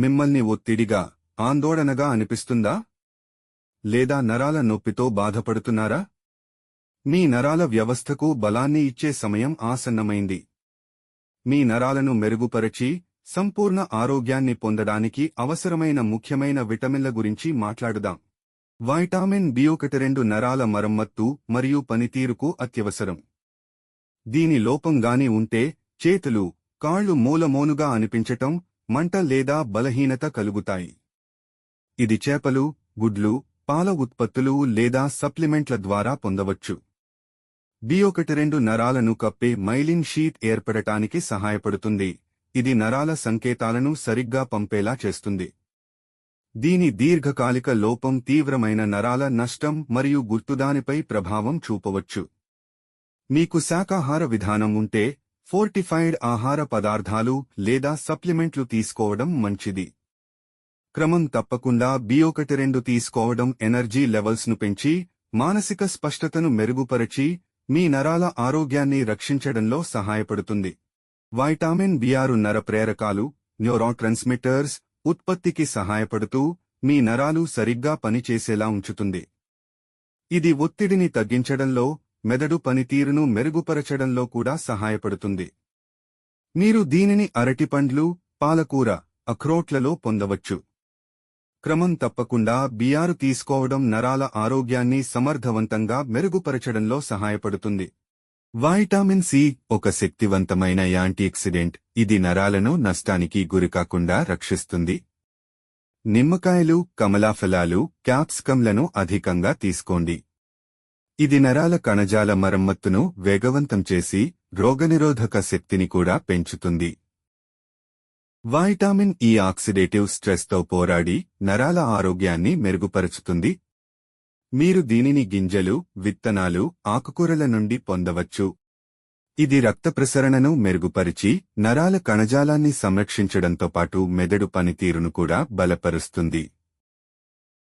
మిమ్మల్ని ఒత్తిడిగా ఆందోళనగా అనిపిస్తుందా? లేదా నరాల నొప్పితో బాధపడుతున్నారా? మీ నరాల వ్యవస్థకు బలాన్ని ఇచ్చే సమయం ఆసన్నమైంది. మీ నరాలను మెరుగుపరచి సంపూర్ణ ఆరోగ్యాన్ని పొందడానికి అవసరమైన ముఖ్యమైన విటమిన్ల గురించి మాట్లాడుదాం. వైటామిన్ బి ఒకటి రెండు నరాల మరమ్మత్తు మరియు పనితీరుకు అత్యవసరం. దీని లోపంగాని ఉంటే చేతులు కాళ్ళు మూలమోనుగా అనిపించటం మంట లేదా బలహీనత కలుగుతాయి. ఇది చేపలు గుడ్లు పాల ఉత్పత్తులు లేదా సప్లిమెంట్ల ద్వారా పొందవచ్చు. బి ఒకటి రెండు నరాలను కప్పే మైలిన్ షీట్ ఏర్పడటానికి సహాయపడుతుంది. ఇది నరాల సంకేతాలను సరిగ్గా పంపేలా చేస్తుంది. దీని దీర్ఘకాలిక లోపం తీవ్రమైన నరాల నష్టం మరియు గుర్తుదానిపై ప్రభావం చూపవచ్చు. మీకు శాకాహార విధానం ఉంటే ఫోర్టిఫైడ్ ఆహార పదార్థాలు లేదా సప్లిమెంట్లు తీసుకోవడం మంచిది. క్రమం తప్పకుండా బి ఒకటి రెండు తీసుకోవడం ఎనర్జీ లెవెల్స్ను పెంచి మానసిక స్పష్టతను మెరుగుపరచి మీ నరాల ఆరోగ్యాన్ని రక్షించడంలో సహాయపడుతుంది. వైటామిన్ బిఆరు నర ప్రేరకాలు న్యూరోట్రాన్స్మిటర్స్ ఉత్పత్తికి సహాయపడుతూ మీ నరాలు సరిగ్గా పనిచేసేలా ఉంచుతుంది. ఇది ఒత్తిడిని తగ్గించడంలో మెదడు పనితీరును మెరుగుపరచడంలో కూడా సహాయపడుతుంది. మీరు దీనిని అరటిపండ్లు పాలకూర అఖ్రోట్లలో పొందవచ్చు. క్రమం తప్పకుండా బియారు తీసుకోవడం నరాల ఆరోగ్యాన్ని సమర్థవంతంగా మెరుగుపరచడంలో సహాయపడుతుంది. వైటామిన్ సి ఒక శక్తివంతమైన యాంటీఆక్సిడెంట్. ఇది నరాలను నష్టానికి గురికాకుండా రక్షిస్తుంది. నిమ్మకాయలు కమలాఫలాలు క్యాప్సికంలను అధికంగా తీసుకోండి. ఇది నరాల కణజాల మరమ్మత్తును వేగవంతం చేసి రోగనిరోధక శక్తిని కూడా పెంచుతుంది. వైటామిన్ ఈ e ఆక్సిడేటివ్ స్ట్రెస్తో పోరాడి నరాల ఆరోగ్యాన్ని మెరుగుపరుచుతుంది. మీరు దీనిని గింజలు విత్తనాలు ఆకుకూరల నుండి పొందవచ్చు. ఇది రక్త ప్రసరణను మెరుగుపరిచి నరాల కణజాలాన్ని సంరక్షించడంతో పాటు మెదడు పనితీరును కూడా బలపరుస్తుంది.